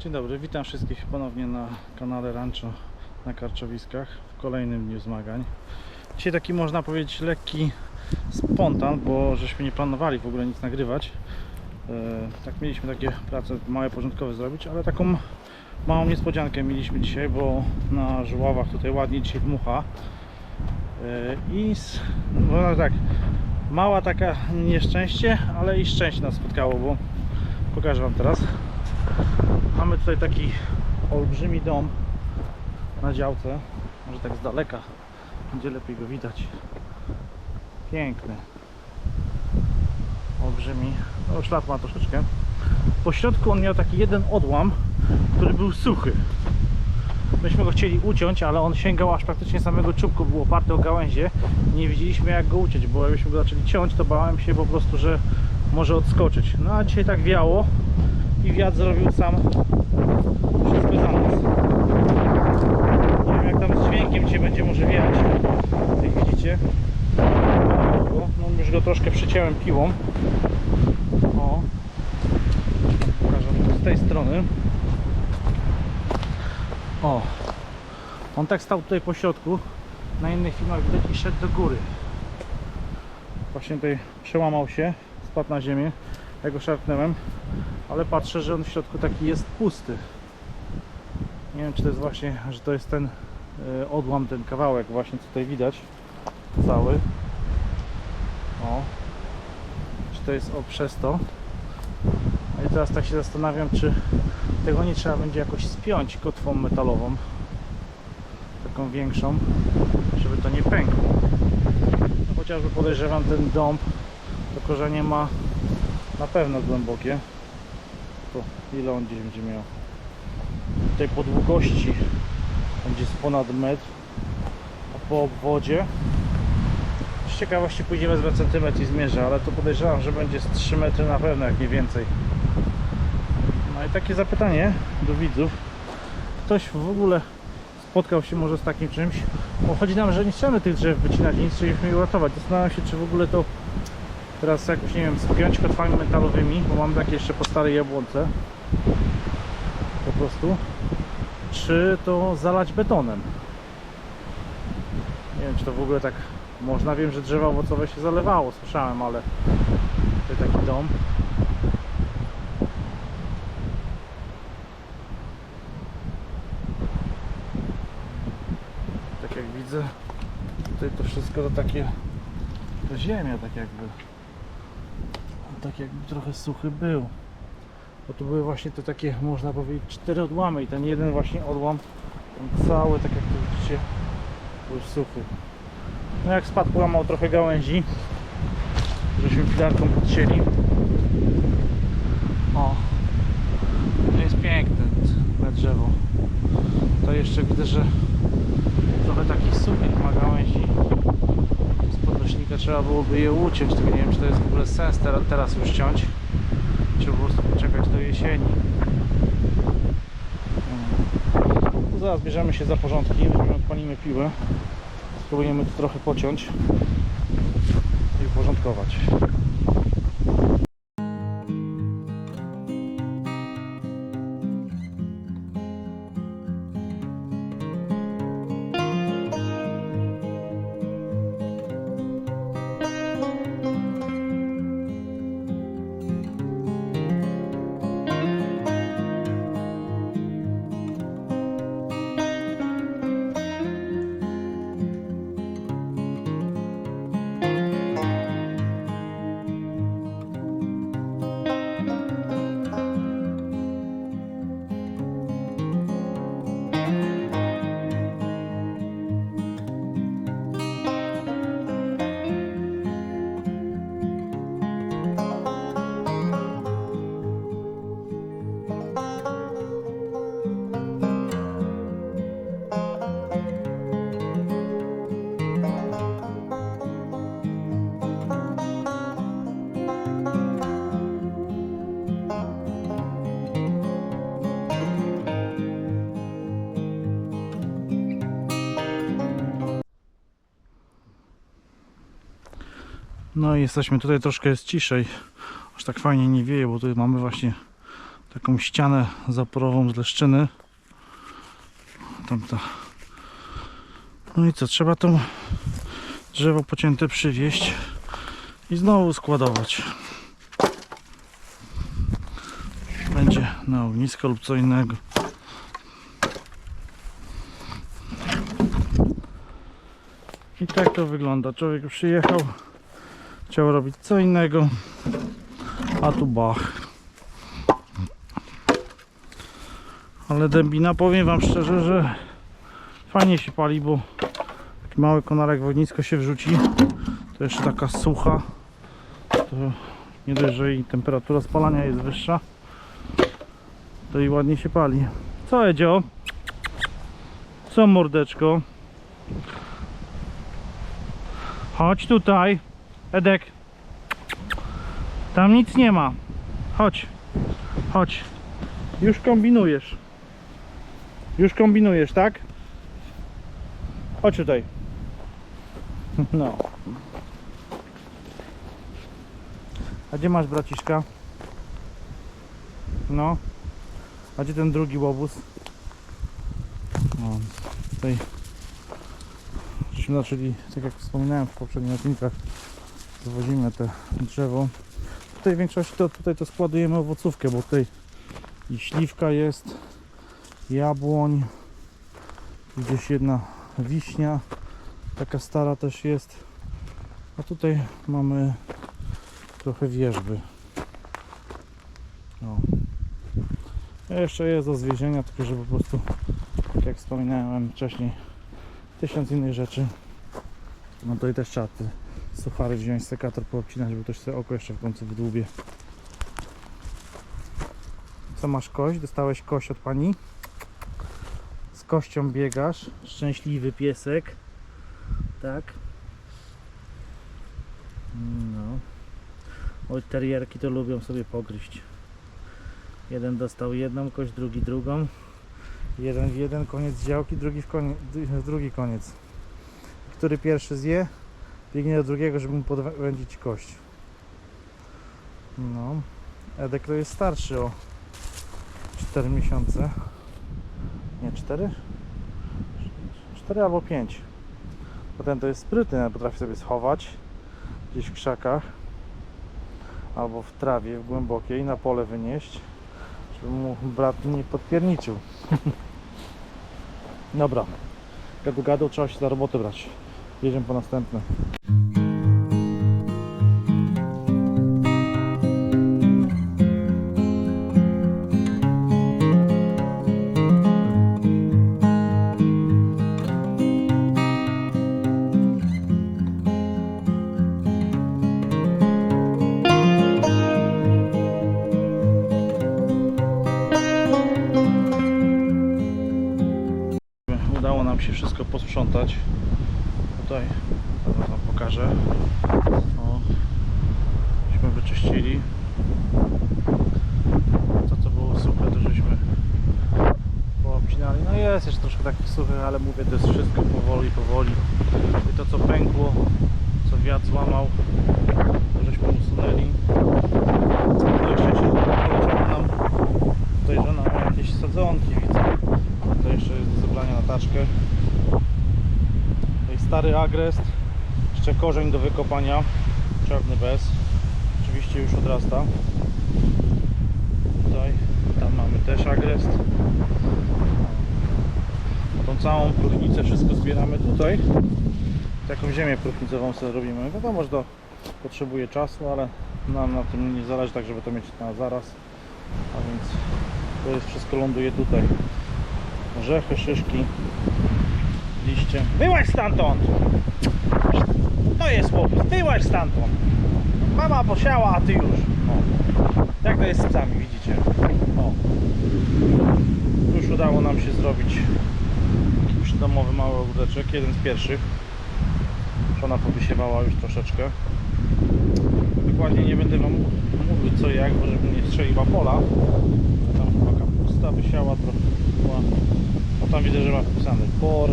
Dzień dobry, witam wszystkich ponownie na kanale Rancho na Karczowiskach w kolejnym dniu zmagań. Dzisiaj taki można powiedzieć lekki spontan, bo żeśmy nie planowali w ogóle nic nagrywać. E, tak mieliśmy takie prace małe porządkowe zrobić, ale taką małą niespodziankę mieliśmy dzisiaj, bo na żuławach tutaj ładnie dzisiaj dmucha. E, I no tak, mała taka nieszczęście, ale i szczęście nas spotkało, bo pokażę Wam teraz. Mamy tutaj taki olbrzymi dom na działce. Może tak z daleka będzie lepiej go widać. Piękny. Olbrzymi. No ślad ma troszeczkę. Po środku on miał taki jeden odłam, który był suchy. Myśmy go chcieli uciąć, ale on sięgał aż praktycznie samego czubku, był oparty o gałęzie. Nie wiedzieliśmy jak go uciąć, bo jakbyśmy go zaczęli ciąć, to bałem się po prostu, że może odskoczyć. No a dzisiaj tak wiało i wiatr zrobił sam wszystko za nas. Nie wiem jak tam z dźwiękiem dzisiaj będzie może wiać. Jak widzicie. No już go troszkę przyciąłem piłą. O. Pokażę z tej strony. O. On tak stał tutaj po środku. Na innych filmach widać i szedł do góry. Właśnie tutaj przełamał się, spadł na ziemię. Ja go szarpnąłem ale patrzę, że on w środku taki jest pusty. Nie wiem, czy to jest właśnie, że to jest ten e, odłam, ten kawałek właśnie tutaj widać cały. O. Czy to jest o przez to? No i teraz tak się zastanawiam, czy tego nie trzeba będzie jakoś spiąć kotwą metalową. Taką większą, żeby to nie pękło. No chociażby podejrzewam ten dąb, to korzenie ma na pewno głębokie. To ile on gdzieś będzie miał? Tutaj po długości będzie z ponad metr. A po obwodzie? Z ciekawości pójdziemy z centymetr i zmierzę ale to podejrzewam, że będzie z 3 metry na pewno jak nie więcej. No i takie zapytanie do widzów. Ktoś w ogóle spotkał się może z takim czymś? Bo chodzi nam, że nie chcemy tych drzew wycinać nic, chcieliśmy je uratować. Zastanawiam się, czy w ogóle to Teraz jakoś, nie wiem, spiąć kotwami metalowymi, bo mam takie jeszcze po starej jabłonce. Po prostu. Czy to zalać betonem? Nie wiem, czy to w ogóle tak można. Wiem, że drzewa owocowe się zalewało, słyszałem, ale tutaj taki dom. Tak jak widzę, tutaj to wszystko to takie to ziemia tak jakby tak jakby trochę suchy był. Bo tu były właśnie te takie można powiedzieć cztery odłamy i ten jeden właśnie odłam ten cały tak jak tu widzicie był suchy. No jak spadł połamał trochę gałęzi żeśmy filarką podcięli. O to jest piękne te drzewo. To jeszcze widzę, że trochę takich suchych ma gałęzi z podnośnika trzeba byłoby je uciąć, tylko nie wiem czy to jest w ogóle sens teraz, teraz już ciąć. Czy po prostu poczekać do jesieni. To zaraz bierzemy się za porządki, weźmiemy, odpalimy piłę. Spróbujemy to trochę pociąć i uporządkować No i jesteśmy tutaj, troszkę jest ciszej. Aż tak fajnie nie wieje, bo tutaj mamy właśnie taką ścianę zaporową z leszczyny. Tamta. No i co, trzeba to drzewo pocięte przywieźć i znowu składować. Będzie na ognisko lub co innego. I tak to wygląda. Człowiek przyjechał, chciał robić co innego, a tu bach. Ale dębina, powiem wam szczerze, że fajnie się pali, bo taki mały konarek w ognisko się wrzuci. To jeszcze taka sucha. To nie dość, że i temperatura spalania jest wyższa, to i ładnie się pali. Co Edzio? Co mordeczko? Chodź tutaj. Edek. Tam nic nie ma. Chodź. Chodź. Już kombinujesz. Już kombinujesz, tak? Chodź tutaj. No. A gdzie masz braciszka? No. A gdzie ten drugi łobuz? No, tutaj żeśmy zaczęli, tak jak wspominałem w poprzednich odcinkach, zwozimy te drzewo. Tutaj w większości to tutaj to składujemy owocówkę, bo tutaj i śliwka jest, jabłoń, gdzieś jedna wiśnia, taka stara też jest. A tutaj mamy trochę wierzby. O. Jeszcze jest do zwiezienia, tylko że po prostu, tak jak wspominałem wcześniej, tysiąc innych rzeczy. No tutaj też trzeba te suchary wziąć, sekator poobcinać, bo też sobie oko jeszcze w końcu wydłubie. Co masz kość? Dostałeś kość od pani? Z kością biegasz. Szczęśliwy piesek. Tak. No. Oj, terierki to lubią sobie pogryźć. Jeden dostał jedną kość, drugi drugą. Jeden w jeden koniec działki, drugi w, drugi koniec. Który pierwszy zje, biegnie do drugiego, żeby mu podwędzić kość. No. Edek to jest starszy o 4 miesiące. Nie, 4? 4 albo 5. Potem to jest sprytny, potrafi sobie schować gdzieś w krzakach albo w trawie, w głębokiej, na pole wynieść, żeby mu brat nie podpierniczył. Dobra, gadu gadu, trzeba się za robotę brać. Jedziemy po następne. Udało nam się wszystko posprzątać. Tutaj zaraz wam pokażę. O, żeśmy wyczyścili. To co było suche, to żeśmy poobcinali. No jest jeszcze troszkę takich suchych, ale mówię, to jest wszystko powoli, powoli. I to co pękło, co wiatr złamał, to żeśmy usunęli. No jeszcze poleciało nam tutaj, że na jakieś sadzonki widzę. To jeszcze jest do zebrania na taczkę. Stary agrest. Jeszcze korzeń do wykopania. Czarny bez. Oczywiście już odrasta. Tutaj, tam mamy też agrest. Tą całą próchnicę wszystko zbieramy tutaj. Taką ziemię próchnicową sobie robimy. Wiadomo, że to potrzebuje czasu, ale nam na tym nie zależy tak, żeby to mieć na zaraz. A więc to jest wszystko ląduje tutaj orzechy, szyszki, liście. Wyłaź stamtąd! To jest chłopiec, wyłaź stamtąd! Mama posiała, a ty już. O. Jak to jest z psami, widzicie? O. Już udało nam się zrobić przydomowy mały ogródeczek, jeden z pierwszych. Żona powysiewała już troszeczkę. Dokładnie nie będę wam mówił co jak, bo żeby nie strzeliła pola. Tam chyba kapusta wysiała trochę. Tam widzę, że ma wpisany por.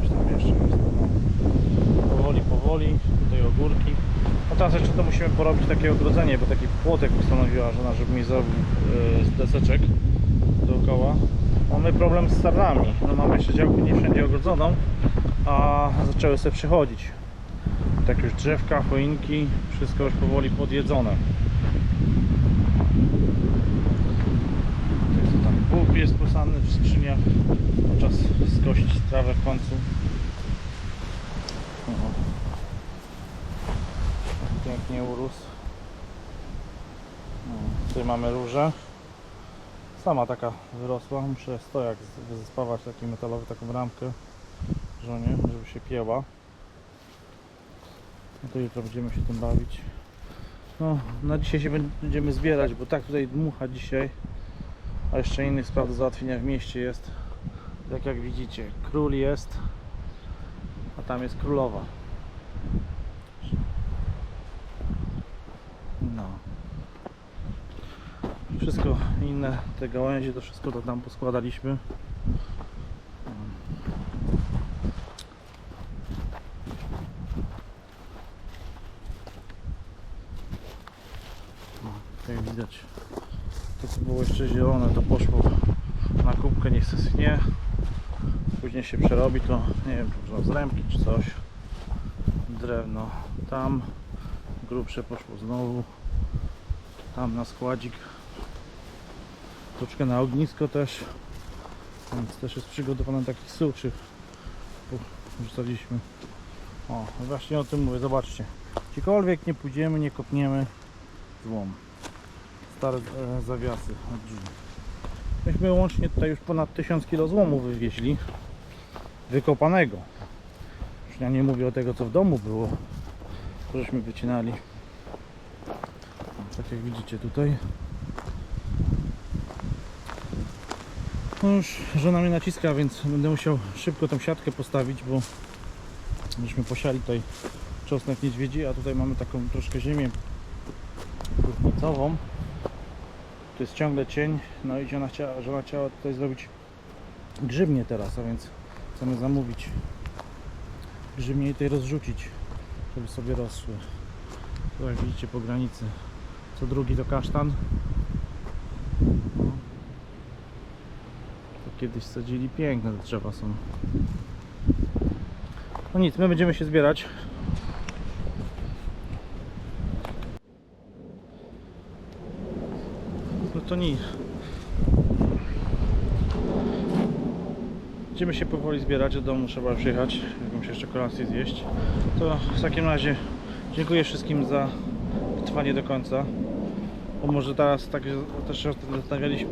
Coś tam jeszcze jest. No. Powoli, powoli. Tutaj ogórki. No teraz jeszcze to musimy porobić takie ogrodzenie, bo taki płotek postanowiła żona, żeby mi zrobił yy, z deseczek dookoła. Mamy problem z sarnami. No mamy jeszcze działkę nie wszędzie ogrodzoną, a zaczęły sobie przychodzić. Tak już drzewka, choinki, wszystko już powoli podjedzone. Jest posany w skrzyniach. No czas skosić trawę w końcu. Pięknie urósł. Tutaj mamy różę. Sama taka wyrosła. Muszę stojak wyzespawać taki metalowy, taką ramkę żonie, żeby się pięła. No to jutro będziemy się tym bawić. No, na dzisiaj się będziemy zbierać, bo tak tutaj dmucha dzisiaj. A jeszcze innych spraw do załatwienia w mieście jest. Tak jak widzicie, król jest, a tam jest królowa. No. Wszystko inne, te gałęzie, to wszystko to tam poskładaliśmy. No, tutaj widać to co było jeszcze zielone to poszło na kubkę schnie później się przerobi to nie wiem czy można czy coś. Drewno tam grubsze poszło znowu. Tam na składzik. Troszkę na ognisko też. Więc też jest przygotowane takich suczy rzucaliśmy o właśnie o tym mówię zobaczcie. Gdziekolwiek nie pójdziemy nie kopniemy złom stare e, zawiasy. Drzwi myśmy łącznie tutaj już ponad 1000 kg złomu wywieźli wykopanego. Już ja nie mówię o tego co w domu było to żeśmy wycinali. Tak jak widzicie tutaj. No już żona mnie naciska więc będę musiał szybko tą siatkę postawić bo myśmy posiali tutaj czosnek niedźwiedzi a tutaj mamy taką troszkę ziemię górnicową tu jest ciągle cień no i żona chciała, żona chciała tutaj zrobić grzybnię teraz, a więc chcemy zamówić grzybnię i tutaj rozrzucić żeby sobie rosły. Tu jak widzicie po granicy co drugi to kasztan. To kiedyś sadzili piękne te drzewa są. No nic, my będziemy się zbierać to nic. Będziemy się powoli zbierać, do domu trzeba przyjechać, jakąś jeszcze kolację zjeść. To w takim razie dziękuję wszystkim za trwanie do końca. Bo może teraz tak też się zastanawialiśmy,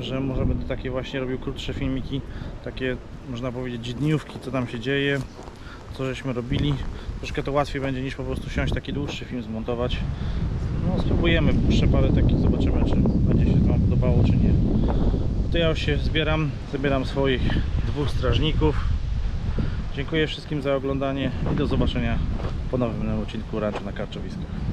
że może będę takie właśnie robił krótsze filmiki, takie można powiedzieć dniówki, co tam się dzieje, co żeśmy robili. Troszkę to łatwiej będzie niż po prostu siąść taki dłuższy film zmontować. No spróbujemy, puszczę parę takich, zobaczymy czy będzie się Wam podobało czy nie. No to ja już się zbieram, zabieram swoich dwóch strażników. Dziękuję wszystkim za oglądanie i do zobaczenia po nowym odcinku Ranczu na Karczowiskach.